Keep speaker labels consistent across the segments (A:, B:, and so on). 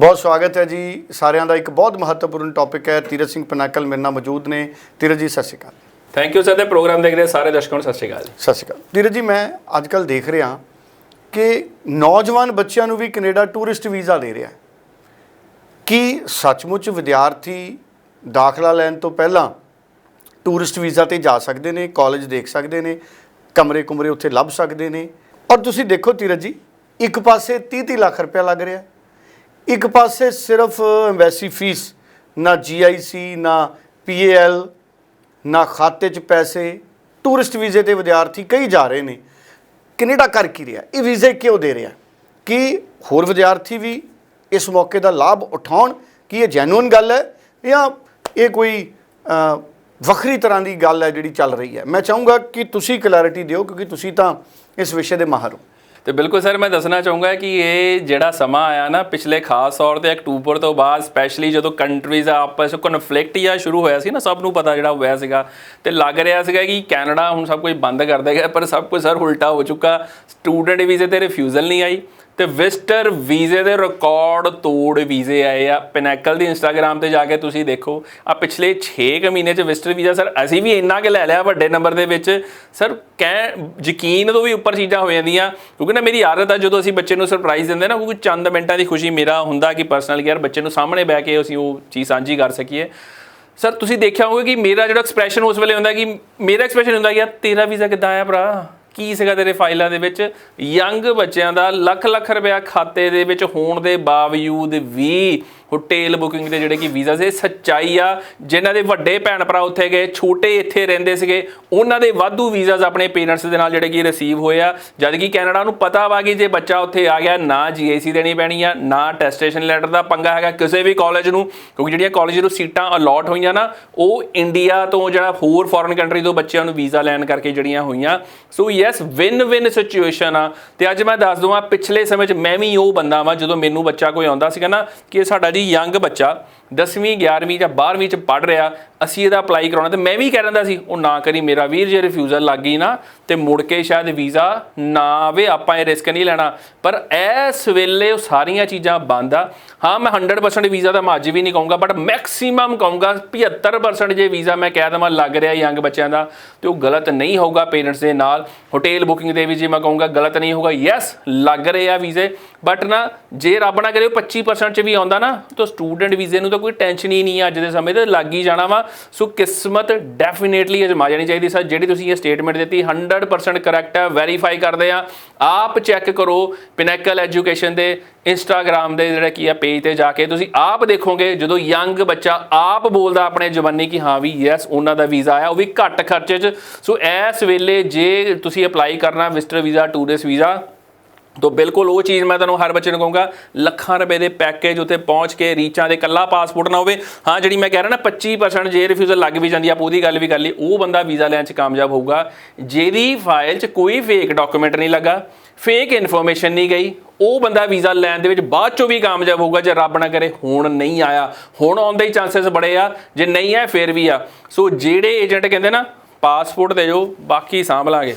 A: ਬਹੁਤ ਸਵਾਗਤ ਹੈ ਜੀ। ਸਾਰਿਆਂ ਦਾ ਇੱਕ ਬਹੁਤ ਮਹੱਤਵਪੂਰਨ ਟੌਪਿਕ ਹੈ। ਤੀਰਤ ਸਿੰਘ ਪਨਾਕਲ ਮੇਰੇ ਨਾਲ ਮੌਜੂਦ ਨੇ। ਤੀਰਤ ਜੀ ਸਤਿ ਸ਼੍ਰੀ ਅਕਾਲ।
B: ਥੈਂਕ ਯੂ ਸਰ ਤੇ ਪ੍ਰੋਗਰਾਮ ਦੇਖ ਰਹੇ ਸਾਰੇ ਦਰਸ਼ਕਾਂ ਨੂੰ ਸਤਿ ਸ਼੍ਰੀ ਅਕਾਲ
A: ਸਤਿ ਸ਼੍ਰੀ ਅਕਾਲ। ਤੀਰਤ ਜੀ ਮੈਂ ਅੱਜ ਕੱਲ ਦੇਖ ਰਿਹਾ ਕਿ ਨੌਜਵਾਨ ਬੱਚਿਆਂ ਨੂੰ ਵੀ ਕੈਨੇਡਾ ਟੂਰਿਸਟ ਵੀਜ਼ਾ ਦੇ ਰਿਹਾ ਕੀ ਸੱਚਮੁੱਚ ਵਿਦਿਆਰਥੀ ਦਾਖਲਾ ਲੈਣ ਤੋਂ ਪਹਿਲਾਂ ਟੂਰਿਸਟ ਵੀਜ਼ਾ ਤੇ ਜਾ ਸਕਦੇ ਨੇ ਕਾਲਜ ਦੇਖ ਸਕਦੇ ਨੇ ਕਮਰੇ ਕੁਮਰੇ ਉੱਥੇ ਲੱਭ ਸਕਦੇ ਨੇ? ਔਰ ਤੁਸੀਂ ਦੇਖੋ ਤੀਰਤ ਜੀ ਇੱਕ ਪਾਸੇ 30 30 ਲੱਖ ਰੁਪਇਆ ਲੱਗ ਰਿਹਾ ਇੱਕ ਪਾਸੇ ਸਿਰਫ ਐਮਬੈਸੀ ਫੀਸ, ਨਾ ਜੀਆਈਸੀ ਨਾ ਪੀਏਐਲ ਨਾ ਖਾਤੇ 'ਚ ਪੈਸੇ, ਟੂਰਿਸਟ ਵੀਜ਼ੇ ਤੇ ਵਿਦਿਆਰਥੀ ਕਈ ਜਾ ਰਹੇ ਨੇ। ਕੈਨੇਡਾ ਕਰ ਕੀ ਰਿਹਾ? ਇਹ ਵੀਜ਼ੇ ਕਿਉਂ ਦੇ ਰਿਹਾ? ਕਿ ਹੋਰ ਵਿਦਿਆਰਥੀ ਵੀ ਇਸ ਮੌਕੇ ਦਾ ਲਾਭ ਉਠਾਉਣ? ਕਿ ਇਹ ਜੈਨੂਇਨ ਗੱਲ ਹੈ? ਜਾਂ ਇਹ ਕੋਈ ਵੱਖਰੀ ਤਰ੍ਹਾਂ ਦੀ ਗੱਲ ਹੈ ਜਿਹੜੀ ਚੱਲ ਰਹੀ ਹੈ? ਮੈਂ ਚਾਹੂੰਗਾ ਕਿ ਤੁਸੀਂ ਕਲੈਰਿਟੀ ਦਿਓ, ਕਿਉਂਕਿ ਤੁਸੀਂ ਤਾਂ ਇਸ ਵਿਸ਼ੇ ਦੇ ਮਾਹਰ ਹੋ।
B: ਤੇ ਬਿਲਕੁਲ ਸਰ, ਮੈਂ ਦੱਸਣਾ ਚਾਹੂੰਗਾ ਕਿ ਇਹ ਜਿਹੜਾ ਸਮਾਂ ਆਇਆ ਨਾ, ਪਿਛਲੇ ਖਾਸ ਤੌਰ ਤੇ ਅਕਤੂਬਰ ਤੋਂ ਬਾਅਦ ਸਪੈਸ਼ਲੀ ਜਦੋਂ ਕੰਟਰੀਜ਼ ਆਪਸ ਵਿੱਚ ਕਨਫਲਿਕਟ ਜਾਂ ਸ਼ੁਰੂ ਹੋਇਆ ਸੀ ਨਾ, ਸਭ ਨੂੰ ਪਤਾ ਜਿਹੜਾ ਹੋਇਆ ਸੀਗਾ। ਤੇ ਲੱਗ ਰਿਹਾ ਸੀਗਾ ਕਿ ਕੈਨੇਡਾ ਹੁਣ ਸਭ ਕੁਝ ਬੰਦ ਕਰ ਦੇਗਾ, ਪਰ ਸਭ ਕੁਝ ਸਰ ਉਲਟਾ ਹੋ ਚੁੱਕਾ। ਸਟੂਡੈਂਟ ਵੀਜ਼ੇ ਤੇ ਰਿਫਿਊਜ਼ਲ ਨਹੀਂ ਆਈ। ਤੇ ਵਿਜ਼ਟਰ ਵੀਜ਼ੇ ਦੇ ਰਿਕਾਰਡ ਤੋੜ ਵੀਜ਼ੇ ਆਏ ਆ। ਪਿਨੈਕਲ ਦੀ ਇੰਸਟਾਗ੍ਰam ਤੇ ਜਾ ਕੇ ਤੁਸੀਂ ਦੇਖੋ ਆ ਪਿਛਲੇ 6 ਕੁ ਮਹੀਨੇ ਚ ਵਿਜ਼ਟਰ ਵੀਜ਼ਾ, ਸਰ, ਅਸੀਂ ਵੀ ਇੰਨਾ ਕਿ ਲੈ ਲਿਆ ਵੱਡੇ ਨੰਬਰ ਦੇ ਵਿੱਚ। ਸਰ, ਕਹਿ, ਯਕੀਨ ਤੋਂ ਵੀ ਉੱਪਰ ਚੀਜ਼ਾਂ ਹੋ ਜਾਂਦੀਆਂ, ਕਿਉਂਕਿ ਨਾ ਮੇਰੀ ਆਦਤ ਆ, ਜਦੋਂ ਅਸੀਂ ਬੱਚੇ ਨੂੰ ਸਰਪ੍ਰਾਈਜ਼ ਦਿੰਦੇ ਨਾ, ਕਿਉਂਕਿ ਚੰਦ ਮਿੰਟਾਂ ਦੀ ਖੁਸ਼ੀ ਮੇਰਾ ਹੁੰਦਾ ਕਿ ਪਰਸਨਲ ਯਾਰ ਬੱਚੇ ਨੂੰ ਸਾਹਮਣੇ ਬਹਿ ਕੇ ਅਸੀਂ ਉਹ ਚੀਜ਼ ਸਾਂਝੀ ਕਰ ਸਕੀਏ। ਸਰ, ਤੁਸੀਂ ਦੇਖਿਆ ਹੋਵੇ ਕਿ ਮੇਰਾ ਜਿਹੜਾ ਐਕਸਪ੍ਰੈਸ਼ਨ ਉਸ ਵੇਲੇ ਹੁੰਦਾ ਕਿ, ਮੇਰਾ ਐਕਸਪ੍ਰੈਸ਼ਨ ਹੁੰਦਾ ਕਿ, ਯਾਰ, ਤੇਰਾ ਵੀਜ਼ਾ ਕਿੱਦਾਂ ਆਇਆ ਭਰਾ? ਕੀ ਸੀਗਾ ਤੇਰੇ ਫਾਈਲਾਂ ਦੇ ਵਿੱਚ? ਯੰਗ ਬੱਚਿਆਂ ਦਾ ਲੱਖ ਲੱਖ ਰੁਪਇਆ ਖਾਤੇ ਦੇ ਵਿੱਚ ਹੋਣ ਦੇ ਬਾਵਜੂਦ ਵੀ ਹੋਟੇਲ ਬੁਕਿੰਗ ਦੇ ਜਿਹੜੇ ਕਿ ਵੀਜ਼ਾ ਸੀ ਸੱਚਾਈ ਆ। ਜਿਨ੍ਹਾਂ ਦੇ ਵੱਡੇ ਭੈਣ ਭਰਾ ਉੱਥੇ ਗਏ, ਛੋਟੇ ਇੱਥੇ ਰਹਿੰਦੇ ਸੀਗੇ, ਉਹਨਾਂ ਦੇ ਵਾਧੂ ਵੀਜ਼ਾਸ ਆਪਣੇ ਪੇਰੈਂਟਸ ਦੇ ਨਾਲ ਜਿਹੜੇ ਕਿ ਰਿਸੀਵ ਹੋਏ ਆ। ਜਦ ਕਿ ਕੈਨੇਡਾ ਨੂੰ ਪਤਾ ਵਾ ਕਿ ਜੇ ਬੱਚਾ ਉੱਥੇ ਆ ਗਿਆ, ਨਾ ਜੀਆਈਸੀ ਦੇਣੀ ਪੈਣੀ ਆ, ਨਾ ਟੈਸਟੇਸ਼ਨ ਲੈਟਰ ਦਾ ਪੰਗਾ ਹੈਗਾ ਕਿਸੇ ਵੀ ਕਾਲਜ ਨੂੰ, ਕਿਉਂਕਿ ਜਿਹੜੀਆਂ ਕਾਲਜ ਨੂੰ ਸੀਟਾਂ ਅਲਾਟ ਹੋਈਆਂ ਨਾ, ਉਹ ਇੰਡੀਆ ਤੋਂ ਜਿਹੜਾ ਹੋਰ ਫੋਰਨ ਕੰਟਰੀ ਤੋਂ ਬੱਚਿਆਂ ਨੂੰ ਵੀਜ਼ਾ ਲੈਣ ਕਰਕੇ ਜਿਹੜੀਆਂ ਹੋਈਆਂ। So yes win win situation ਆ। ਤੇ ਅੱਜ ਮੈਂ ਦੱਸ ਦਵਾਂ, ਪਿਛਲੇ ਸਮੇਂ 'ਚ ਮੈਂ ਵੀ ਉਹ ਬੰਦਾ ਵਾਂ ਜਦੋਂ ਮੈਨੂੰ ਬੱਚਾ ਕੋਈ ਆਉਂਦਾ ਸੀਗਾ ਨਾ, ਕਿ ਸਾਡਾ ਜੀ ਯੰਗ ਬੱਚਾ 10ਵੀਂ 11ਵੀਂ ਜਾਂ 12ਵੀਂ 'ਚ ਪੜ ਰਿਹਾ, ਅਸੀਂ ਇਹਦਾ ਅਪਲਾਈ ਕਰਾਉਣਾ ਤੇ ਮੈਂ ਵੀ ਕਹਿ ਰਹਿੰਦਾ ਸੀ, ਉਹ ਨਾ ਕਰੀ, ਮੇਰਾ ਵੀਰ ਜੇ ਰਿਫਿਊਜ਼ਲ ਲੱਗ ਗਈ ਨਾ, ਤੇ ਮੁੜ ਕੇ ਸ਼ਾਇਦ ਵੀਜ਼ਾ ਨਾ ਆਵੇ, ਆਪਾਂ ਇਹ ਰਿਸਕ ਨਹੀਂ ਲੈਣਾ। ਪਰ ਇਸ ਵੇਲੇ ਉਹ ਸਾਰੀਆਂ ਚੀਜ਼ਾਂ ਬੰਦ ਆ ਹਾਂ, ਮੈਂ 100% ਵੀਜ਼ਾ ਦਾ ਮੈਂ ਅੱਜ ਵੀ ਨਹੀਂ ਕਹੂੰਗਾ ਬਟ ਮੈਕਸਿਮਮ ਕਹੂੰਗਾ 75% ਜੇ ਵੀਜ਼ਾ ਮੈਂ ਕਹਿ ਦਵਾਂ ਲੱਗ ਰਿਹਾ ਯੰਗ ਬੱਚਿਆਂ ਦਾ, ਤੇ ਉਹ ਗਲਤ ਨਹੀਂ ਹੋਊਗਾ ਪੇਰੈਂਟਸ ਦੇ ਨਾਲ। ਹੋਟਲ ਬੁਕਿੰਗ ਦੇ ਵੀ ਜੇ ਮੈਂ ਕਹੂੰਗਾ ਗਲਤ ਨਹੀਂ ਹੋਊਗਾ ਯੈਸ ਲੱਗ ਰਹੇ ਆ ਵੀਜ਼ੇ ਬਟ ਨਾ ਜੇ ਰੱਬ ਨਾ ਕਰੇ ਉਹ 25% ਚ ਵੀ ਆਉਂਦਾ ਨਾ, ਤਾਂ ਸਟੂਡੈਂਟ ਵੀਜ਼ੇ ਨੂੰ ਤਾਂ ਕੋਈ ਟੈਨਸ਼ਨ ਹੀ ਨਹੀਂ ਹੈ ਅੱਜ ਦੇ ਸਮੇਂ ਤੇ, ਲੱਗ ਹੀ ਜਾਣਾ ਵਾ। ਸੋ ਕਿਸਮਤ ਡੈਫੀਨੇਟਲੀ ਅਜਮਾ ਜਾਣੀ ਚਾਹੀਦੀ ਸਰ, ਜਿਹੜੀ ਤੁਸੀਂ ਇਹ ਸਟੇਟਮੈਂਟ ਦਿੱਤੀ 100% ਕਰੈਕਟ ਹੈ ਵੈਰੀਫਾਈ ਕਰਦੇ ਆ। ਆਪ ਚੈੱਕ ਕਰੋ ਪਿਨੈਕਲ ਐਜੂਕੇਸ਼ਨ ਦੇ ਇੰਸਟਾਗ੍ਰam ਦੇ ਜਿਹੜਾ ਕੀ ਆ ਪੇਜ ਤੇ ਜਾ ਕੇ ਤੁਸੀਂ ਆਪ ਦੇਖੋਗੇ, ਜਦੋਂ ਯੰਗ ਬੱਚਾ ਆਪ ਬੋਲਦਾ ਆਪਣੇ ਜਵਾਨੀ ਕਿ ਹਾਂ ਵੀ ਯੈਸ ਉਹਨਾਂ ਦਾ ਵੀਜ਼ਾ ਆਇਆ, ਉਹ ਵੀ ਘੱਟ ਖਰਚੇ 'ਚ। ਸੋ ਇਸ ਵੇਲੇ ਜੇ ਤੁਸੀਂ ਅਪਲਾਈ ਕਰਨਾ ਵਿਜ਼ਟਰ ਵੀਜ਼ਾ ਟੂਰਿਸਟ ਵੀਜ਼ਾ, ਤੋ ਬਿਲਕੁਲ ਉਹ ਚੀਜ਼ ਮੈਂ ਤੁਹਾਨੂੰ ਹਰ ਬੱਚੇ ਨੂੰ ਕਹੂੰਗਾ, ਲੱਖਾਂ ਰੁਪਏ ਦੇ ਪੈਕੇਜ ਉੱਤੇ ਪਹੁੰਚ ਕੇ ਰੀਚਾਂ ਦੇ ਕੱਲਾ ਪਾਸਪੋਰਟ ਨਾ ਹੋਵੇ। ਹਾਂ, ਜਿਹੜੀ ਮੈਂ ਕਹਿ ਰਿਹਾ ਨਾ 25% ਜੇ ਰਿਫਿਊਜ਼ਲ ਲੱਗ ਵੀ ਜਾਂਦੀ ਆ, ਆਪਾਂ ਉਹਦੀ ਗੱਲ ਵੀ ਕਰ ਲਈ ਉਹ ਬੰਦਾ ਵੀਜ਼ਾ ਲੈਣ 'ਚ ਕਾਮਯਾਬ ਹੋਊਗਾ, ਜਿਹਦੀ ਫਾਈਲ 'ਚ ਕੋਈ ਫੇਕ ਡਾਕੂਮੈਂਟ ਨਹੀਂ ਲੱਗਾ। ਫੇਕ ਇਨਫੋਰਮੇਸ਼ਨ ਨਹੀਂ ਗਈ। ਉਹ ਬੰਦਾ ਵੀਜ਼ਾ ਲੈਣ ਦੇ ਵਿੱਚ ਬਾਅਦ ਚੋਂ ਵੀ ਕਾਮਯਾਬ ਹੋਊਗਾ ਜੇ ਰੱਬ ਨਾ ਕਰੇ, ਹੁਣ ਨਹੀਂ ਆਇਆ। ਹੁਣ ਆਉਣ ਦੇ ਹੀ ਚਾਂਸਸ ਬੜੇ ਆ, ਜੇ ਨਹੀਂ ਹੈ ਫਿਰ ਵੀ ਆ। ਸੋ ਜਿਹੜੇ ਏਜੰਟ ਕਹਿੰਦੇ ਨਾ ਪਾਸਪੋਰਟ ਦੇ ਜੋ ਬਾਕੀ ਸਾਂਭ ਲਾਂਗੇ।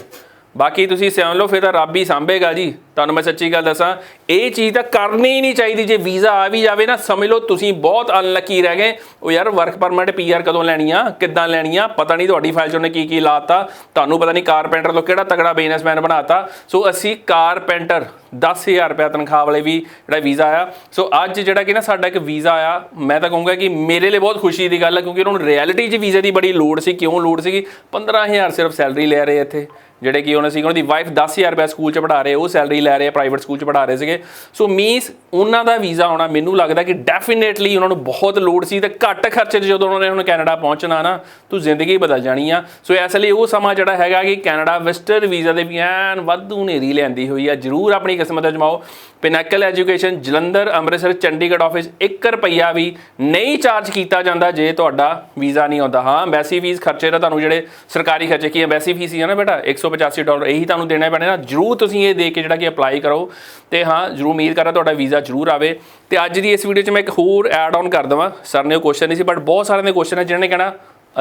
B: ਬਾਕੀ ਤੁਸੀਂ ਸਿਆਣ ਲਓ, ਫਿਰ ਤਾਂ ਰੱਬ ਹੀ ਸਾਂਭੇਗਾ ਜੀ। ਤੁਹਾਨੂੰ ਮੈਂ ਸੱਚੀ ਗੱਲ ਦੱਸਾਂ, ਇਹ ਚੀਜ਼ ਤਾਂ ਕਰਨੀ ਹੀ ਨਹੀਂ ਚਾਹੀਦੀ। ਜੇ ਵੀਜ਼ਾ ਆ ਵੀ ਜਾਵੇ ਨਾ, ਸਮਝ ਲਓ ਤੁਸੀਂ ਬਹੁਤ ਅਨਲੱਕੀ ਰਹਿ ਗਏ। ਉਹ ਯਾਰ ਵਰਕ ਪਰਮਿਟ ਪੀਆਰ ਕਦੋਂ ਲੈਣੀ ਆ ਕਿੱਦਾਂ ਲੈਣੀ ਆ ਪਤਾ ਨਹੀਂ ਤੁਹਾਡੀ ਫਾਈਲ 'ਚ ਉਹਨੇ ਕੀ ਕੀ ਲਾਤਾ। ਤੁਹਾਨੂੰ ਪਤਾ ਨਹੀਂ ਕਾਰਪੈਂਟਰ ਤੋਂ ਕਿਹੜਾ ਤਗੜਾ ਬਿਜ਼ਨਸਮੈਨ ਬਣਾਤਾ। ਸੋ ਅਸੀਂ ਕਾਰਪੈਂਟਰ 10000 ਰੁਪਏ ਤਨਖਾਹ ਵਾਲੇ ਵੀ ਜਿਹੜਾ ਵੀਜ਼ਾ ਆਇਆ। ਸੋ ਅੱਜ ਜਿਹੜਾ ਕਿ ਨਾ ਸਾਡਾ ਇੱਕ ਵੀਜ਼ਾ ਆਇਆ, ਮੈਂ ਤਾਂ ਕਹੂੰਗਾ ਕਿ ਮੇਰੇ ਲਈ ਬਹੁਤ ਖੁਸ਼ੀ ਦੀ ਗੱਲ ਹੈ, ਕਿਉਂਕਿ ਉਹਨਾਂ ਨੂੰ ਰਿਐਲਿਟੀ 'ਚ ਵੀਜ਼ੇ ਦੀ ਬੜੀ ਲੋੜ ਸੀ। ਕਿਉਂ ਲੋੜ ਸੀਗੀ? 15000 ਸਿਰਫ ਸੈਲਰੀ ਲੈ ਰਹੇ ਇੱਥੇ। ਜਿਹੜੇ ਕਿ ਉਹਨਾਂ ਸੀ ਉਹਨਾਂ ਦੀ ਵਾਈਫ 10000 ਰੁਪਏ ਸਕੂਲ 'ਚ ਪੜ੍ਹਾ ਰਹੇ, ਉਹ ਸੈਲਰੀ ਲੈ ਰਹੇ ਪ੍ਰਾਈਵੇਟ ਸਕੂਲ 'ਚ ਪੜ੍ਹਾ ਰਹੇ ਸੀਗੇ। ਸੋ ਮੀਨਸ ਉਹਨਾਂ ਦਾ ਵੀਜ਼ਾ ਆਉਣਾ ਮੈਨੂੰ ਲੱਗਦਾ ਕਿ ਡੈਫੀਨੇਟਲੀ ਉਹਨਾਂ ਨੂੰ ਬਹੁਤ ਲੋੜ ਸੀ ਤੇ ਘੱਟ ਖਰਚੇ 'ਚ ਜਦੋਂ ਉਹਨਾਂ ਨੇ ਹੁਣ ਕੈਨੇਡਾ ਪਹੁੰਚਣਾ ਨਾ, ਤੂੰ ਜ਼ਿੰਦਗੀ ਬਦਲ ਜਾਣੀ ਆ। ਸੋ ਇਸ ਲਈ ਉਹ ਸਮਾਂ ਜਿਹੜਾ ਹੈਗਾ ਕਿ ਕੈਨੇਡਾ ਵੈਸਟਰ ਵੀਜ਼ਾ ਦੇ ਵੀ ਐਨ ਵਾਧੂ ਨੇਰੀ ਲੈਂਦੀ ਹੋਈ ਆ। ਜਰੂਰ ਆਪਣੀ ਕਿਸਮਤ ਅਜਮਾਓ। Pinnacle education Jalandhar, Amritsar, Chandigarh office 1 ਰੁਪਈਆ ਵੀ ਨਹੀਂ ਚਾਰਜ ਕੀਤਾ ਜਾਂਦਾ ਜੇ ਤੁਹਾਡਾ ਵੀਜ਼ਾ ਨਹੀਂ ਆਉਂਦਾ। ਹਾਂ ਐਮਬੈਸੀ ਫੀਸ ਖਰਚੇ ਦਾ ਤੁਹਾਨੂੰ ਜਿਹੜੇ ਸਰਕਾਰੀ ਖਰਚੇ ਕੀ ਐਮਬੈਸੀ ਫੀਸ ਹੀ ਆ ਨਾ ਬੇਟਾ? 185 ਡਾਲਰ ਇਹੀ ਤੁਹਾਨੂੰ ਦੇਣਾ ਪੈਣਾ ਨਾ ਜਰੂਰ ਤੁਸੀਂ ਇਹ ਦੇ ਕੇ ਜਿਹੜਾ ਕਿ ਅਪਲਾਈ ਕਰੋ। ਤੇ ਹਾਂ, ਜਰੂਰ ਉਮੀਦ ਕਰਦਾ ਤੁਹਾਡਾ ਵੀਜ਼ਾ ਜਰੂਰ ਆਵੇ। ਤੇ ਅੱਜ ਦੀ ਇਸ ਵੀਡੀਓ 'ਚ ਮੈਂ ਇੱਕ ਹੋਰ ਐਡ ਆਨ ਕਰ ਦਵਾਂ। ਸਰ ਨੇ ਉਹ ਕੁਐਸਚਨ ਨਹੀਂ ਸੀ ਬਟ ਬਹੁਤ ਸਾਰਿਆਂ ਦੇ ਕੁਐਸਚਨ ਹੈ ਜਿਨ੍ਹਾਂ ਨੇ ਕਹਿਣਾ,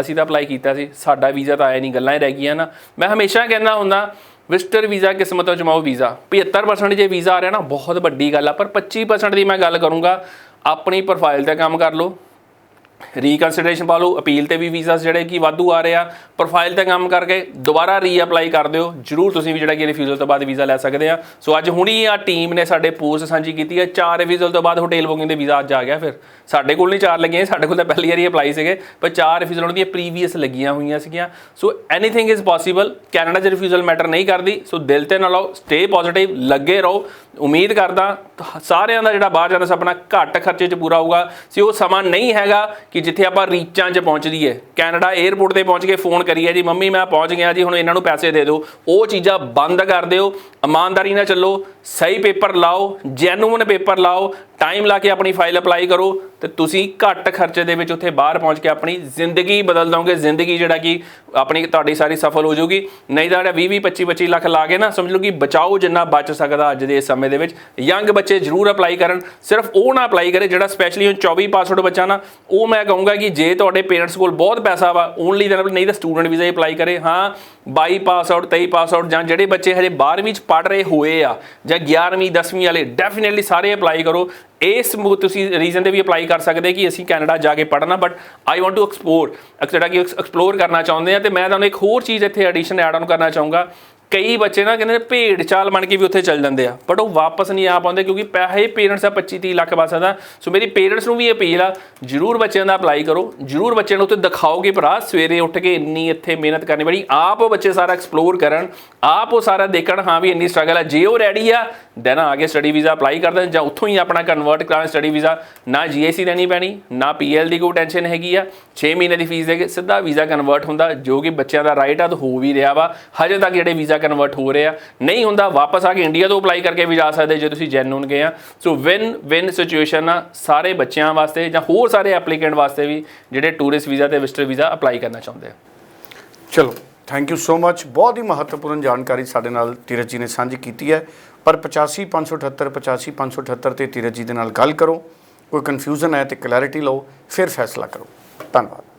B: ਅਸੀਂ ਤਾਂ ਅਪਲਾਈ ਕੀਤਾ ਸੀ। ਸਾਡਾ ਵੀਜ਼ਾ ਤਾਂ ਆਇਆ ਨਹੀਂ, ਗੱਲਾਂ ਹੀ ਰਹਿ ਗਈਆਂ ਨਾ। ਮੈਂ ਹਮੇਸ਼ਾ ਕਹਿੰਦਾ ਹੁੰਦਾ ਵਿਜ਼ਟਰ ਵੀਜ਼ਾ, ਕਿਸਮਤ ਤੋਂ ਜਮਾਓ ਵੀਜ਼ਾ। 75% ਜੇ ਵੀਜ਼ਾ ਆ ਰਿਹਾ ਨਾ, ਬਹੁਤ ਵੱਡੀ ਗੱਲ ਆ। ਪਰ 25% ਦੀ ਮੈਂ ਗੱਲ ਕਰੂੰਗਾ, ਆਪਣੀ ਪ੍ਰੋਫਾਈਲ ਤੇ ਕੰਮ ਕਰ ਲਓ। ਰੀਕਨਸੀਡਰੇਸ਼ਨ ਪਾ ਲਓ ਅਪੀਲ ਤੇ ਵੀ ਵੀਜ਼ਾ ਜਿਹੜੇ ਕਿ ਵਾਧੂ ਆ ਰਹੇ ਆ। ਪ੍ਰੋਫਾਈਲ ਤੇ ਕੰਮ ਕਰਕੇ ਦੁਬਾਰਾ ਰੀਅਪਲਾਈ ਕਰ ਦਿਓ। ਜਰੂਰ ਤੁਸੀਂ ਵੀ ਜਿਹੜਾ ਕਿ ਰਿਫਿਊਜ਼ਲ ਤੋਂ ਬਾਅਦ ਵੀਜ਼ਾ ਲੈ ਸਕਦੇ ਆ। ਸੋ ਅੱਜ ਹੁਣੀ ਆ ਟੀਮ ਨੇ ਸਾਡੇ ਪੋਸਟ ਸਾਂਝੀ ਕੀਤੀ ਹੈ ਚਾਰ ਰਿਫਿਊਜ਼ਲ ਤੋਂ ਬਾਅਦ ਹੋਟਲ ਬੁਕਿੰਗ ਦੇ ਵੀਜ਼ਾ ਅੱਜ ਆ ਗਿਆ ਫਿਰ। ਸਾਡੇ ਕੋਲ ਨਹੀਂ ਚਾਰ ਲੱਗੀਆਂ, ਸਾਡੇ ਕੋਲ ਤਾਂ ਪਹਿਲੀ ਵਾਰੀ ਅਪਲਾਈ ਸੀਗੇ। ਪਰ ਚਾਰ ਰਿਫਿਊਜ਼ਲ ਉਹਨਾਂ ਦੀਆਂ ਪ੍ਰੀਵੀਅਸ ਲੱਗੀਆਂ ਹੋਈਆਂ ਸੀਗੀਆਂ। So anything is possible Canada 'ਚ ਰਿਫਿਊਜ਼ਲ ਮੈਟਰ ਨਹੀਂ ਕਰਦੀ। ਸੋ ਦਿਲ ਤੇ ਨਾ ਲਾਓ ਸਟੇ ਪੋਜ਼ਿਟਿਵ ਲੱਗੇ ਰਹੋ। ਉਮੀਦ ਕਰਦਾ ਸਾਰਿਆਂ ਦਾ ਜਿਹੜਾ ਬਾਹਰ ਜਾਣ ਦਾ ਸੁਪਨਾ ਘੱਟ ਖਰਚੇ 'ਚ ਪੂਰਾ ਹੋਊਗਾ। ਸੀ ਉਹ ਸਮਾਂ ਨਹੀਂ ਹੈਗਾ। ਕਿ ਜਿੱਥੇ ਆਪਾਂ ਰੀਚਾਂ 'ਚ ਪਹੁੰਚਦੀ ਹੈ ਕੈਨੇਡਾ 에ਅਰਪੋਰਟ ਤੇ ਪਹੁੰਚ ਕੇ ਫੋਨ ਕਰੀਏ ਜੀ, ਮੰਮੀ, ਮੈਂ ਪਹੁੰਚ ਗਿਆ ਜੀ, ਹੁਣ ਇਹਨਾਂ ਨੂੰ ਪੈਸੇ ਦੇ ਦਿਓ। ਉਹ ਚੀਜ਼ਾਂ ਬੰਦ ਕਰ ਦਿਓ, ਇਮਾਨਦਾਰੀ ਨਾਲ ਚੱਲੋ, ਸਹੀ ਪੇਪਰ ਲਾਓ ਜੈਨੂਇਨ ਪੇਪਰ ਲਾਓ ਟਾਈਮ ਲਾ ਕੇ ਆਪਣੀ ਫਾਈਲ ਅਪਲਾਈ ਕਰੋ ਤੇ ਤੁਸੀਂ ਘੱਟ ਖਰਚੇ ਦੇ ਵਿੱਚ ਉੱਥੇ ਬਾਹਰ ਪਹੁੰਚ ਕੇ ਆਪਣੀ ਜ਼ਿੰਦਗੀ ਬਦਲ ਦੋਗੇ। ਜ਼ਿੰਦਗੀ ਜਿਹੜਾ ਕਿ ਆਪਣੀ ਤੁਹਾਡੀ ਸਾਰੀ ਸਫਲ ਹੋ ਜਾਊਗੀ। ਨਹੀਂ ਤਾਂ ਜਿਹੜਾ 20 20 25 25 ਲੱਖ ਲਾ ਕੇ ਨਾ ਸਮਝ ਲਓ ਕਿ ਬਚਾਓ ਜਿੰਨਾ ਬਚ ਸਕਦਾ ਅੱਜ ਦੇ ਇਸ ਸਮੇਂ ਦੇ ਵਿੱਚ। ਯੰਗ ਬੱਚੇ ਜ਼ਰੂਰ ਅਪਲਾਈ ਕਰਨ। ਸਿਰਫ ਉਹ ਨਾ ਅਪਲਾਈ ਕਰੇ ਜਿਹੜਾ ਸਪੈਸ਼ਲੀ ਹੁਣ 24 ਪਾਸਵਰਡ ਬੱਚਾ ਨਾ, ਉਹ ਮੈਂ ਕਹੂੰਗਾ ਕਿ ਜੇ ਤੁਹਾਡੇ ਪੇਰੈਂਟਸ ਕੋਲ ਬਹੁਤ ਪੈਸਾ ਵਾ ਓਨਲੀ ਦੈਨ ਨਹੀਂ ਤਾਂ ਸਟੂਡੈਂਟ ਵੀਜ਼ਾ ਹੀ ਅਪਲਾਈ ਕਰੇ। ਹਾਂ 22 ਪਾਸ ਆਊਟ 23 ਪਾਸ ਆਊਟ ਜਾਂ ਜਿਹੜੇ ਬੱਚੇ ਹਜੇ 12ਵੀਂ ਚ ਪੜ ਰਹੇ ਹੋਏ ਆ ਜਾਂ 11ਵੀਂ 10ਵੀਂ ਵਾਲੇ ਡੈਫੀਨਿਟਲੀ ਸਾਰੇ ਅਪਲਾਈ ਕਰੋ। ਇਸ ਮੁ- ਤੁਸੀਂ ਰੀਜ਼ਨ ਤੇ ਵੀ ਅਪਲਾਈ ਕਰ ਸਕਦੇ ਕਿ ਅਸੀਂ ਕੈਨੇਡਾ ਜਾ ਕੇ ਪੜ੍ਹਨਾ but I want to explore ਜਿਹੜਾ ਕਿ ਐਕਸਪਲੋਰ ਕਰਨਾ ਚਾਹੁੰਦੇ ਆ, ਤੇ ਮੈਂ ਤੁਹਾਨੂੰ ਇੱਕ ਹੋਰ ਚੀਜ਼ ਇੱਥੇ ਐਡੀਸ਼ਨ ਐਡ ਆਨ ਕਰਨਾ ਚਾਹੂੰਗਾ। ਕਈ ਬੱਚੇ ਨਾ ਕਹਿੰਦੇ ਨੇ ਭੇਡ ਚਾਲ ਬਣ ਕੇ ਵੀ ਉੱਥੇ ਚੱਲ ਜਾਂਦੇ ਆ ਬਟ ਉਹ ਵਾਪਸ ਨਹੀਂ ਆ ਪਾਉਂਦੇ ਕਿਉਂਕਿ ਪੈਸੇ ਪੇਰੈਂਟਸ ਦਾ 25 30 ਲੱਖ ਬਸ ਦਾ ਸੋ ਮੇਰੀ ਪੇਰੈਂਟਸ ਨੂੰ ਵੀ ਅਪੀਲ ਆ, ਜਰੂਰ ਬੱਚਿਆਂ ਦਾ ਅਪਲਾਈ ਕਰੋ, ਜਰੂਰ ਬੱਚਿਆਂ ਨੂੰ ਉੱਥੇ ਦਿਖਾਓਗੇ ਭਰਾ, ਸਵੇਰੇ ਉੱਠ ਕੇ ਇੰਨੀ ਇੱਥੇ ਮਿਹਨਤ ਕਰਨੀ ਬੜੀ, ਆਪ ਉਹ ਬੱਚੇ ਸਾਰਾ ਐਕਸਪਲੋਰ ਕਰਨ, ਆਪ ਉਹ ਸਾਰਾ ਦੇਖਣ, ਹਾਂ ਵੀ ਇੰਨੀ ਸਟਰਗਲ ਆ, ਜੇ ਉਹ ਰੈਡੀ ਆ ਦੈਨ ਆਗੇ ਸਟੱਡੀ ਵੀਜ਼ਾ ਅਪਲਾਈ ਕਰ ਦੇਣ, ਜਾਂ ਉੱਥੋਂ ਹੀ ਆਪਣਾ ਕਨਵਰਟ ਕਰਾਂ ਸਟੱਡੀ ਵੀਜ਼ਾ ਨਾ ਜੀਏਸੀ ਦੇਣੀ ਪੈਣੀ, ਨਾ ਪੀਐਲ ਦੀ ਕੋਈ ਟੈਨਸ਼ਨ ਹੈਗੀ ਆ। 6 ਮਹੀਨੇ ਦੀ ਫੀਸ ਦੇ ਕੇ ਸਿੱਧਾ ਵੀਜ਼ਾ ਕਨਵਰਟ ਹੁੰਦਾ, ਜੋ ਕਿ ਬੱਚਿਆਂ ਦਾ ਰਾਈਟ ਆ, ਤਾਂ ਹੋ ਵੀ ਰਿਹਾ ਵਾ। ਹਜੇ ਤੱਕ ਜਿਹੜੇ ਵੀਜ਼ਾ ਕਨਵਰਟ ਹੋ ਰਹੇ ਆ, ਨਹੀਂ ਹੁੰਦਾ, ਵਾਪਸ ਆ ਕੇ ਇੰਡੀਆ ਤੋਂ ਅਪਲਾਈ ਕਰਕੇ ਵੀ ਜਾ ਸਕਦੇ ਜੇ ਤੁਸੀਂ ਜੈਨੂਨ ਗਏ ਆ। ਸੋ ਵਿਨ ਵਿਨ ਸਿਚੁਏਸ਼ਨ ਆ ਸਾਰੇ ਬੱਚਿਆਂ ਵਾਸਤੇ, ਜਾਂ ਹੋਰ ਸਾਰੇ ਐਪਲੀਕੈਂਟ ਵਾਸਤੇ ਵੀ, ਜਿਹੜੇ ਟੂਰਿਸਟ ਵੀਜ਼ਾ ਤੇ ਵਿਜ਼ਟਰ ਵੀਜ਼ਾ ਅਪਲਾਈ ਕਰਨਾ ਚਾਹੁੰਦੇ ਆ।
A: ਚਲੋ। ਥੈਂਕ ਯੂ ਸੋ ਮੱਚ ਬਹੁਤ ਹੀ ਮਹੱਤਵਪੂਰਨ ਜਾਣਕਾਰੀ ਸਾਡੇ ਨਾਲ ਧੀਰਜ ਜੀ ਨੇ ਸਾਂਝੀ ਕੀਤੀ ਹੈ। ਪਰ 85578 85578 ਤੇ ਧੀਰਜ ਜੀ ਦੇ ਨਾਲ ਗੱਲ ਕਰੋ। ਕੋਈ ਕਨਫਿਊਜ਼ਨ ਹੈ ਤੇ ਕਲੈਰਿਟੀ ਲਓ, ਫਿਰ ਫੈਸਲਾ ਕਰੋ। ਧੰਨਵਾਦ।